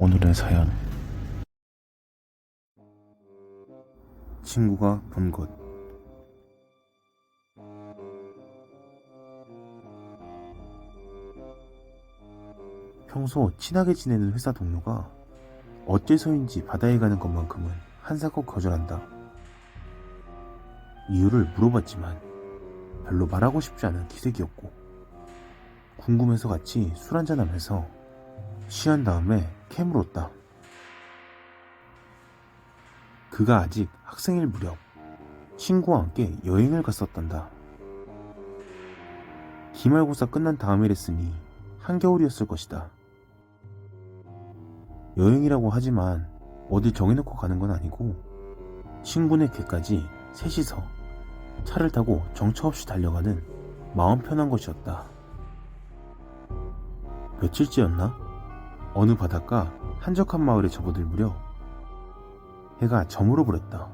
오늘의 사연 친구가 본 것 평소 친하게 지내는 회사 동료가 어째서인지 바다에 가는 것만큼은 한사코 거절한다. 이유를 물어봤지만 별로 말하고 싶지 않은 기색이었고 궁금해서 같이 술 한잔하면서 취한 다음에 캠을 었다. 그가 아직 학생일 무렵 친구와 함께 여행을 갔었단다. 기말고사 끝난 다음이랬으니 한겨울이었을 것이다. 여행이라고 하지만 어디 정해놓고 가는 건 아니고 친구네 궤까지 셋이서 차를 타고 정처 없이 달려가는 마음 편한 것이었다. 며칠째였나? 어느 바닷가 한적한 마을에 접어들 무렵 해가 저물어 버렸다.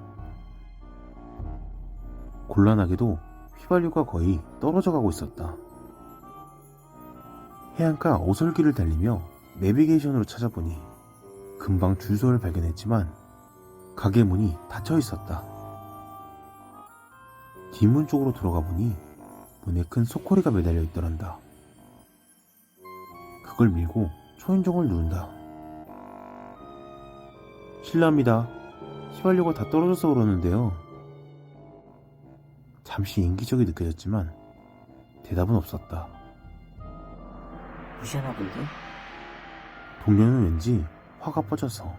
곤란하게도 휘발유가 거의 떨어져 가고 있었다. 해안가 오솔길을 달리며 내비게이션으로 찾아보니 금방 주소를 발견했지만 가게 문이 닫혀 있었다. 뒷문 쪽으로 들어가 보니 문에 큰 소코리가 매달려 있더란다. 그걸 밀고 초인종을 누른다. 실례합니다. 휘발유가 다 떨어져서 그러는데요. 잠시 인기적이 느껴졌지만 대답은 없었다. 무시하나 본데? 동료는 왠지 화가 뻗쳐서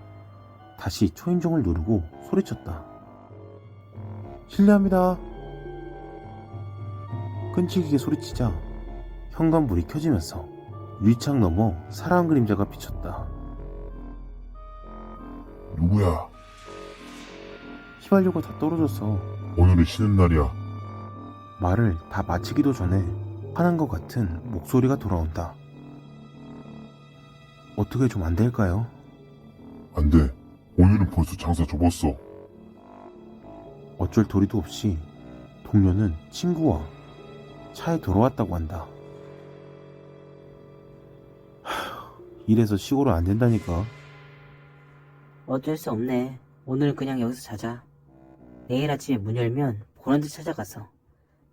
다시 초인종을 누르고 소리쳤다. 실례합니다. 끈질기게 소리치자 현관불이 켜지면서 유리창 너머 사람 그림자가 비쳤다. 누구야? 휘발유가 다 떨어져서 오늘은 쉬는 날이야. 말을 다 마치기도 전에 화난 것 같은 목소리가 돌아온다. 어떻게 좀 안 될까요? 안 돼. 오늘은 벌써 장사 접었어. 어쩔 도리도 없이 동료는 친구와 차에 돌아왔다고 한다. 하휴, 이래서 시골은 안 된다니까. 어쩔 수 없네. 오늘은 그냥 여기서 자자. 내일 아침에 문 열면 보란 듯 찾아가서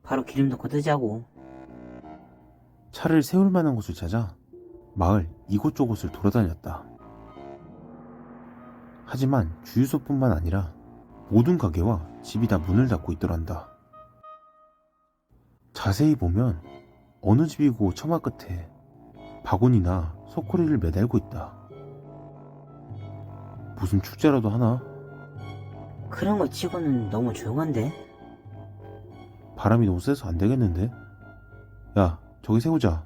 바로 기름 넣고 뜨자고. 차를 세울 만한 곳을 찾아 마을 이곳저곳을 돌아다녔다. 하지만 주유소뿐만 아니라 모든 가게와 집이 다 문을 닫고 있더란다. 자세히 보면 어느 집이고 처마 끝에 바구니나 소쿠리를 매달고 있다. 무슨 축제라도 하나? 그런 거 치고는 너무 조용한데? 바람이 너무 세서 안 되겠는데? 야, 저기 세우자.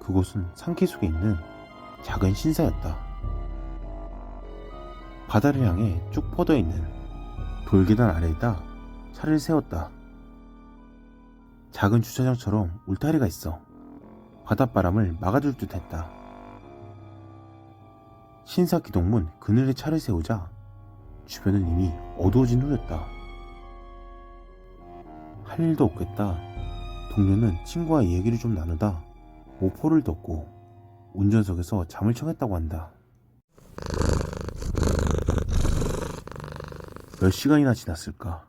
그곳은 산길 속에 있는 작은 신사였다. 바다를 향해 쭉 뻗어 있는 돌계단 아래에다 차를 세웠다. 작은 주차장처럼 울타리가 있어 바닷바람을 막아줄 듯 했다. 신사 기동문 그늘에 차를 세우자 주변은 이미 어두워진 후였다. 할 일도 없겠다. 동료는 친구와 얘기를 좀 나누다 모포를 덮고 운전석에서 잠을 청했다고 한다. 몇 시간이나 지났을까?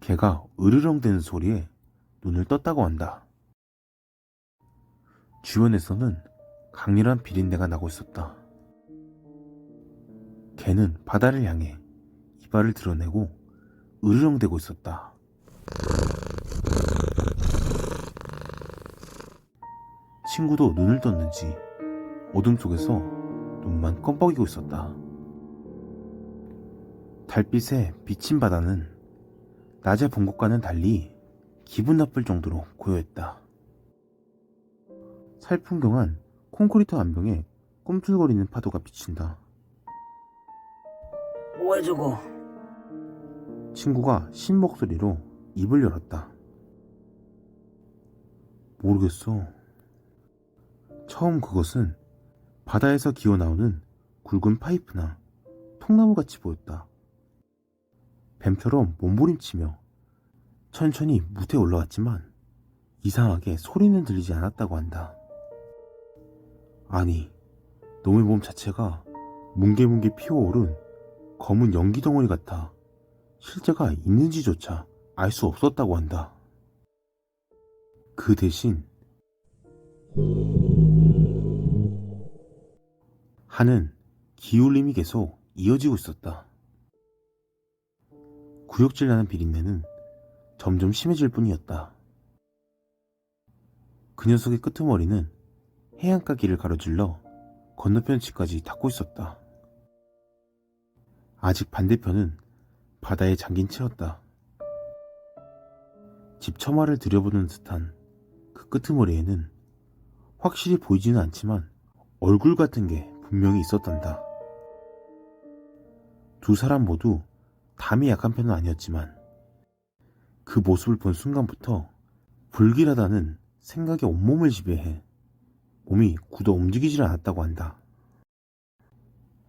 개가 으르렁대는 소리에 눈을 떴다고 한다. 주변에서는 강렬한 비린내가 나고 있었다. 개는 바다를 향해 이발을 드러내고 으르렁대고 있었다. 친구도 눈을 떴는지 어둠 속에서 눈만 껌뻑이고 있었다. 달빛에 비친 바다는 낮에 본 것과는 달리 기분 나쁠 정도로 고요했다. 살풍경한 콘크리트 안병에 꿈틀거리는 파도가 비친다. 뭐야 저거? 친구가 신 목소리로 입을 열었다. 모르겠어. 처음 그것은 바다에서 기어 나오는 굵은 파이프나 통나무 같이 보였다. 뱀처럼 몸부림치며 천천히 무태 올라왔지만 이상하게 소리는 들리지 않았다고 한다. 아니, 놈의 몸 자체가 뭉게뭉게 피어오른 검은 연기 덩어리 같아 실제가 있는지조차 알 수 없었다고 한다. 그 대신 하는 기울림이 계속 이어지고 있었다. 구역질 나는 비린내는 점점 심해질 뿐이었다. 그 녀석의 끄트머리는 해안가 길을 가로질러 건너편 집까지 닿고 있었다. 아직 반대편은 바다에 잠긴 채였다. 집 처마를 들여보는 듯한 그 끄트머리에는 확실히 보이지는 않지만 얼굴 같은 게 분명히 있었단다. 두 사람 모두 담이 약한 편은 아니었지만 그 모습을 본 순간부터 불길하다는 생각에 온몸을 지배해 몸이 굳어 움직이질 않았다고 한다.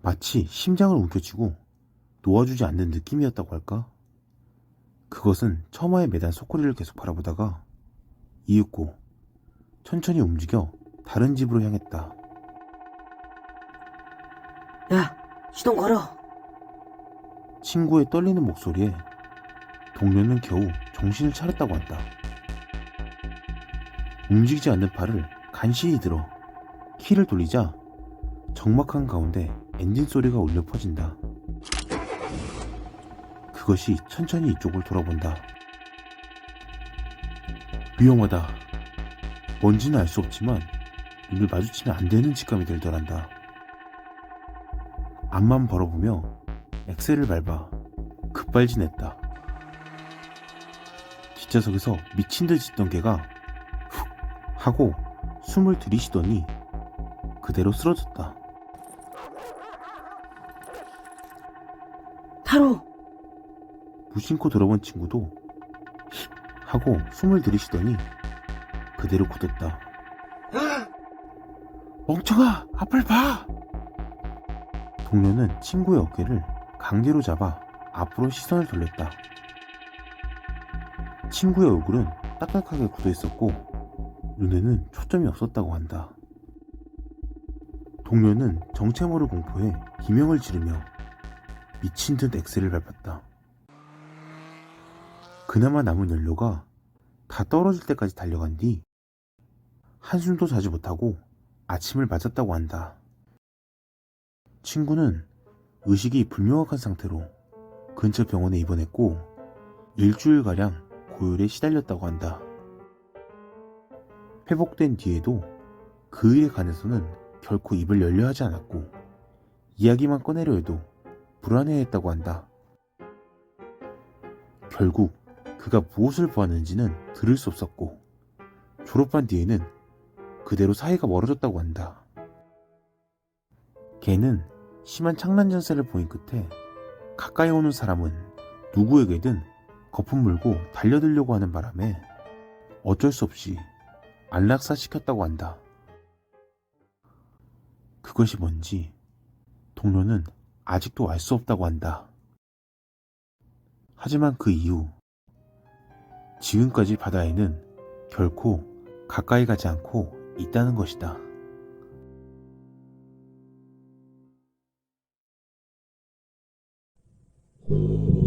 마치 심장을 움켜쥐고 놓아주지 않는 느낌이었다고 할까? 그것은 처마에 매단 소쿠리를 계속 바라보다가 이윽고 천천히 움직여 다른 집으로 향했다. 야, 시동 걸어. 친구의 떨리는 목소리에 동료는 겨우 정신을 차렸다고 한다. 움직이지 않는 팔을 간신히 들어 키를 돌리자 적막한 가운데 엔진 소리가 울려 퍼진다. 그것이 천천히 이쪽을 돌아본다. 위험하다. 뭔지는 알 수 없지만 눈을 마주치면 안 되는 직감이 들더란다. 앞만 벌어보며 엑셀을 밟아 급발진했다. 뒷좌석에서 미친 듯 짖던 개가 훅 하고 숨을 들이쉬더니 그대로 쓰러졌다. 타로! 무심코 돌아본 친구도 휙 하고 숨을 들이쉬더니 그대로 굳었다. 멍청아! 앞을 봐! 동료는 친구의 어깨를 강제로 잡아 앞으로 시선을 돌렸다. 친구의 얼굴은 딱딱하게 굳어 있었고 눈에는 초점이 없었다고 한다. 동료는 정체 모를 공포에 기명을 지르며 미친 듯 엑셀을 밟았다. 그나마 남은 연료가 다 떨어질 때까지 달려간 뒤 한숨도 자지 못하고 아침을 맞았다고 한다. 친구는 의식이 불명확한 상태로 근처 병원에 입원했고 일주일가량 고열에 시달렸다고 한다. 회복된 뒤에도 그 일에 관해서는 결코 입을 열려 하지 않았고 이야기만 꺼내려 해도 불안해했다고 한다. 결국 그가 무엇을 보았는지는 들을 수 없었고 졸업한 뒤에는 그대로 사이가 멀어졌다고 한다. 걔는 심한 창란 전세를 보인 끝에 가까이 오는 사람은 누구에게든 거품 물고 달려들려고 하는 바람에 어쩔 수 없이 안락사 시켰다고 한다. 그것이 뭔지 동료는 아직도 알 수 없다고 한다. 하지만 그 이후 지금까지 바다에는 결코 가까이 가지 않고 있다는 것이다. 음.